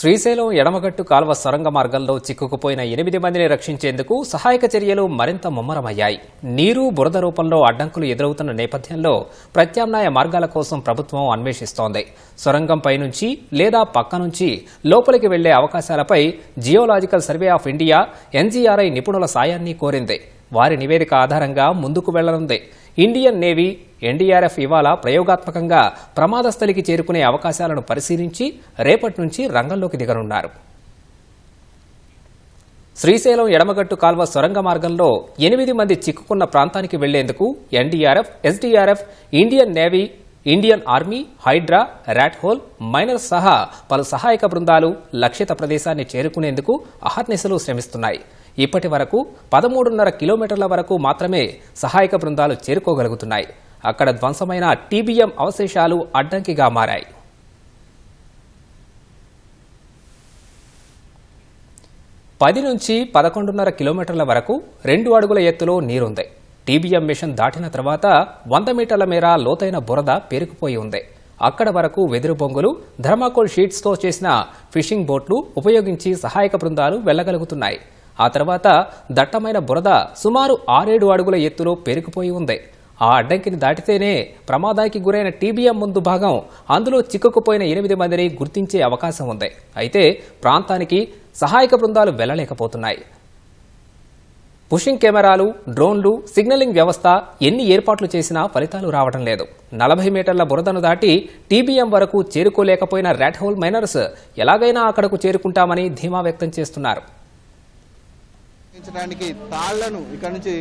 శ్రీశైలం ఎడమగట్టు కాల్వ సొరంగ మార్గంలో చిక్కుకుపోయిన ఎనిమిది మందిని రక్షించేందుకు సహాయక చర్యలు మరింత ముమ్మరమయ్యాయి. నీరు బురద రూపంలో అడ్డంకులు ఎదురవుతున్న నేపథ్యంలో ప్రత్యామ్నాయ మార్గాల కోసం ప్రభుత్వం అన్వేషిస్తోంది. సొరంగంపై నుంచి లేదా పక్క నుంచి లోపలికి వెళ్ళే అవకాశాలపై geological survey of India NGRI నిపుణుల సాయాన్ని కోరింది. వారి నివేదిక ఆధారంగా ముందుకు వెళ్ళనుంది. ఇండియన్ నేవీ ఎన్డీఆర్ఎఫ్ ఇవాళ ప్రయోగాత్మకంగా ప్రమాదస్థలికి చేరుకునే అవకాశాలను పరిశీలించి రేపటి నుంచి రంగంలోకి దిగనున్నారు. శ్రీశైలం ఎడమగట్టు కాల్వ సొరంగ మార్గంలో ఎనిమిది మంది చిక్కుకున్న ప్రాంతానికి వెళ్ళేందుకు NDRF SDRF Indian navy Indian army Hydraa rat hole miner సహా పలు సహాయక బృందాలు లక్షిత ప్రదేశాన్ని చేరుకునేందుకు అహర్నిశలు శ్రమిస్తున్నాయి. ఇప్పటి వరకు పదమూడున్నర కిలోమీటర్ల వరకు మాత్రమే సహాయక బృందాలు చేరుకోగలుగుతున్నాయి. అక్కడ ధ్వంసమైన టీబీఎం అవశేషాలు అడ్డంకిగా మారాయి. పది నుంచి పదకొండున్నర కిలోమీటర్ల వరకు రెండు అడుగుల ఎత్తులో నీరుంది. టీబీఎం మిషన్ దాటిన తర్వాత వంద మీటర్ల మేర లోతైన బురద పేరుకుపోయి ఉంది. అక్కడ వరకు వెదురు బొంగులు థర్మాకోల్ షీట్స్తో చేసిన ఫిషింగ్ బోట్లు ఉపయోగించి సహాయక బృందాలు వెళ్ళగలుగుతున్నాయి ఆ తర్వాత దట్టమైన బురద సుమారు ఆరేడు అడుగుల ఎత్తులో పేరుకుపోయి ఉంది. ఆ అడ్డంకిని దాటితేనే ప్రమాదానికి గురైన టీబీఎం ముందు భాగం అందులో చిక్కుకుపోయిన ఎనిమిది మందిని గుర్తించే అవకాశం ఉంది. అయితే ప్రాంతానికి సహాయక బృందాలు వెళ్ళలేకపోతున్నాయి పుషింగ్ కెమెరాలు డ్రోన్లు సిగ్నలింగ్ వ్యవస్థ ఎన్ని ఏర్పాట్లు చేసినా ఫలితాలు రావడం లేదు. నలభై మీటర్ల బురదను దాటి టీబీఎం వరకు చేరుకోలేకపోయిన ర్యాట్ హోల్ మైనర్స్ ఎలాగైనా అక్కడకు చేరుకుంటామని ధీమా వ్యక్తం చేస్తున్నారు. తాళ్ళను ఇక్కడ నుంచి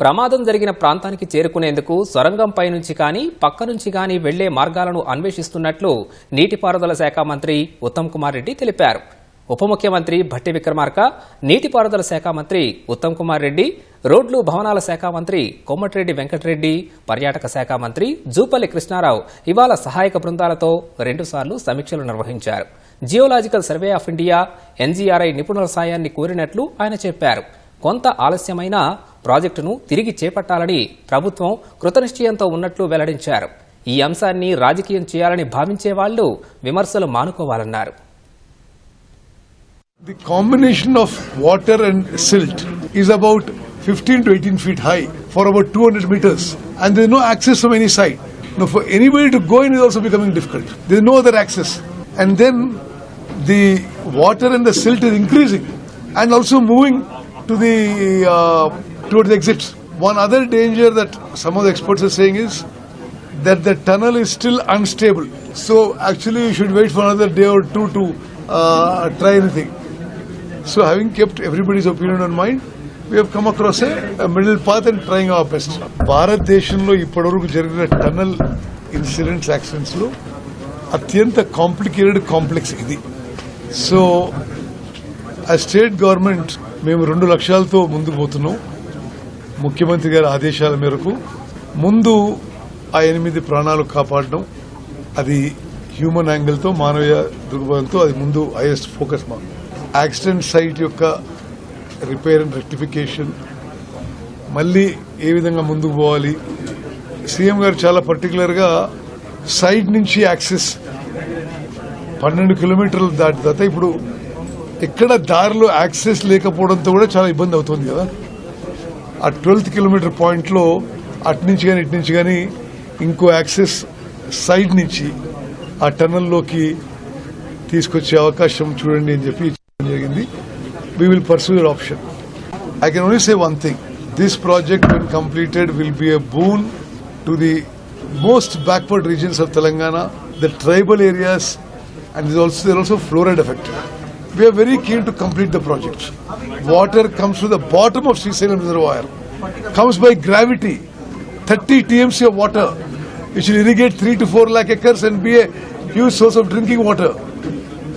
ప్రమాదం జరిగిన ప్రాంతానికి చేరుకునేందుకు సొరంగంపై నుంచి కానీ పక్క నుంచి కానీ వెళ్ళే మార్గాలను అన్వేషిస్తున్నట్లు నీటిపారుదల శాఖ మంత్రి ఉత్తమ్ కుమార్ రెడ్డి తెలిపారు. ఉప ముఖ్యమంత్రి భట్టి విక్రమార్క నీటిపారుదల శాఖ మంత్రి ఉత్తమ్ కుమార్ రెడ్డి రోడ్లు భవనాల శాఖ మంత్రి కోమటిరెడ్డి వెంకటరెడ్డి పర్యాటక శాఖ మంత్రి జూపల్లి కృష్ణారావు ఇవాళ సహాయక బృందాలతో రెండుసార్లు సమీక్షలు నిర్వహించారు. Geological survey of India NGRI నిపుణుల సాయాన్ని కోరినట్లు ఆయన చెప్పారు. కొంత ఆలస్యమైన ప్రాజెక్టును తిరిగి చేపట్టాలని ప్రభుత్వం కృతనిశ్చయంతో ఉన్నట్లు వెల్లడించారు. ఈ అంశాన్ని రాజకీయం చేయాలని భావించే వాళ్ళు విమర్శలు మానుకోవాలన్నారు. The combination of water and silt is about fifteen to eighteen feet high for about two hundred metres and though access from any side to go in is also becoming no other access and then the water and the silt is increasing, and also moving to the uh, towards the exits. One other danger that some of the experts are saying is that the tunnel is still unstable. So actually, you should wait for another day or two to uh, try anything. So having kept everybody's opinion in mind, we have come across a, a middle path and trying our best. భారతదేశంలో ఇప్పటివరకు జరిగిన tunnel incidents యాక్సిడెంట్స్లో అత్యంత complicated complex ఇది so ఆ state government మేము రెండు లక్ష్యాలతో ముందుకు పోతున్నాం. ముఖ్యమంత్రి గారి ఆదేశాల మేరకు ముందు ఆ ఎనిమిది ప్రాణాలు కాపాడడం అది హ్యూమన్ యాంగిల్తో మానవీయ దృక్పథంతో అది ముందు హైయెస్ట్ ఫోకస్ మా యాక్సిడెంట్ సైట్ యొక్క రిపేర్ అండ్ రెక్టిఫికేషన్ మళ్ళీ ఏ విధంగా ముందుకు పోవాలి? సీఎం గారు చాలా పర్టికులర్గా సైడ్ నుంచి యాక్సెస్ పన్నెండు కిలోమీటర్లు దాటి తర్వాత ఇప్పుడు ఎక్కడ దారిలో యాక్సెస్ లేకపోవడంతో కూడా చాలా ఇబ్బంది అవుతుంది కదా. ఆ ట్వెల్త్ కిలోమీటర్ పాయింట్లో అటు నుంచి కానీ ఇటు నుంచి కానీ ఇంకో యాక్సెస్ సైడ్ నుంచి ఆ టన్నల్లోకి తీసుకొచ్చే అవకాశం చూడండి అని చెప్పి జరిగింది. We will pursue your option I can only say one thing this project when completed will be a boon to the most backward regions of Telangana the tribal areas is also also fluoride affected. We are very keen to complete the project. Water comes to the bottom of Srisalem reservoir, comes by gravity, 30 TMC of water, which will irrigate 3 to 4 lakh acres and be a huge source of drinking water.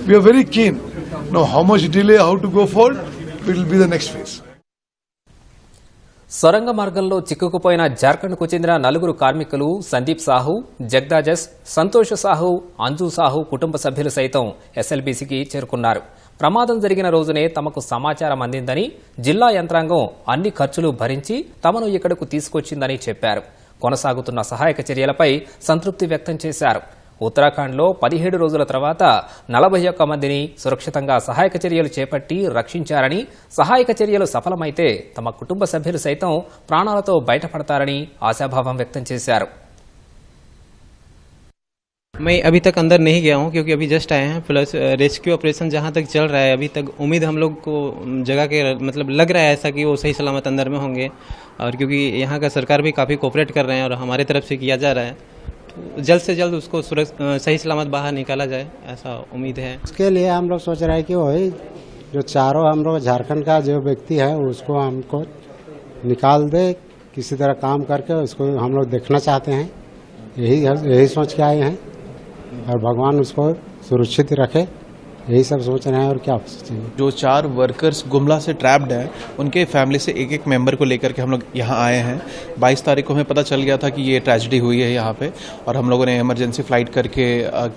We are very keen. Now, how much delay, how to go forward, it will be the next phase. సొరంగ మార్గంలో చిక్కుకుపోయిన జార్ఖండ్కు చెందిన నలుగురు కార్మికులు సందీప్ సాహు జగ్దాజస్ సంతోష్ సాహు అంజు సాహు కుటుంబ సభ్యులు సైతం ఎస్ఎల్బీసీకి చేరుకున్నారు. ప్రమాదం జరిగిన రోజునే తమకు సమాచారం అందిందని జిల్లా యంత్రాంగం అన్ని ఖర్చులు భరించి తమను ఇక్కడకు తీసుకొచ్చిందని చెప్పారు. కొనసాగుతున్న సహాయక చర్యలపై సంతృప్తి వ్యక్తం చేశారు. ఉత్తరాఖండ్లో పదిహేడు రోజుల తర్వాత నలభై ఒక్క మందిని సురక్షితంగా సహాయక చర్యలు చేపట్టి రక్షించారని సహాయక చర్యలు సఫలమైతే తమ కుటుంబ సభ్యులు సైతం ప్రాణాలతో బయటపడతారని ఆశాభావం వ్యక్తం చేశారు मैं अभी तक अंदर नहीं गया हूँ क्योंकि अभी जस्ट आए हैं प्लस रेस्क्यू ऑपरेशन जहाँ तक चल रहा है अभी तक उम्मीद हम लोग को अम, जगह के मतलब लग रहा है ऐसा कि वो सही सलामत अंदर में होंगे और क्योंकि यहाँ का सरकार भी काफ़ी कोऑपरेट कर रहे हैं और हमारे तरफ से किया जा रहा है जल्द से जल्द उसको सही सलामत बाहर निकाला जाए, ऐसा उम्मीद है। उसके लिए हम लोग सोच रहे हैं कि वही जो चारों हम लोग, झारखंड का जो व्यक्ति है, उसको हमको निकाल दे, किसी तरह काम करके उसको हम लोग देखना चाहते हैं। यही यही सोच के आए हैं और भगवान उसको सुरक्षित रखे। यही सब सोच रहे हैं और क्या सोचेंगे जो चार वर्कर्स गुमला से ट्रैप्ड हैं, उनके फैमिली से एक एक मेंबर को लेकर के हम लोग यहाँ आए हैं। 22 तारीख को हमें पता चल गया था कि ये ट्रेजिडी हुई है यहाँ पे और हम लोगों ने इमरजेंसी फ़्लाइट करके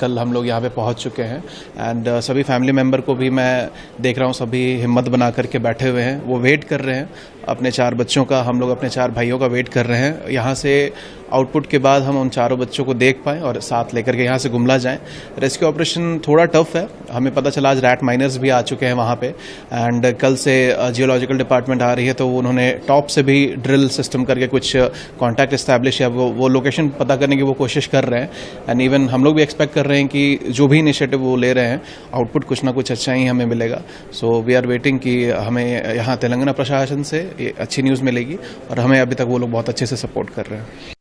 कल हम लोग यहाँ पे पहुँच चुके हैं। एंड सभी फैमिली मेंबर को भी मैं देख रहा हूँ, सभी हिम्मत बना करके बैठे हुए हैं। वो वेट कर रहे हैं। अपने चार बच्चों का, हम लोग अपने चार भाइयों का वेट कर रहे हैं। यहाँ से आउटपुट के बाद हम उन चारों बच्चों को देख पाएँ और साथ लेकर के यहाँ से गुमला जाएँ। रेस्क्यू ऑपरेशन थोड़ा टफ है। हमें पता चला, आज रैट माइनर्स भी आ चुके हैं वहाँ पे। एंड कल से जियोलॉजिकल डिपार्टमेंट आ रही है तो उन्होंने टॉप से भी ड्रिल सिस्टम करके कुछ कॉन्टैक्ट इस्टेब्लिश है वो वो लोकेशन पता करने की वो कोशिश कर रहे हैं। एंड इवन हम लोग भी एक्सपेक्ट कर रहे हैं कि जो भी इनिशिएटिव वो ले रहे हैं आउटपुट कुछ ना कुछ अच्छा ही हमें मिलेगा। सो वी आर वेटिंग कि हमें यहाँ तेलंगाना प्रशासन से अच्छी न्यूज़ मिलेगी और हमें अभी तक वो लोग बहुत अच्छे से सपोर्ट कर रहे हैं।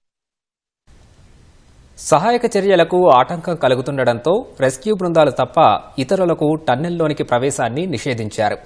సహాయక చర్యలకు ఆటంకం కలుగుతుండటంతో రెస్క్యూ బృందాలు తప్ప ఇతరులకు టన్నెల్లోనికి ప్రవేశాన్ని నిషేధించారు.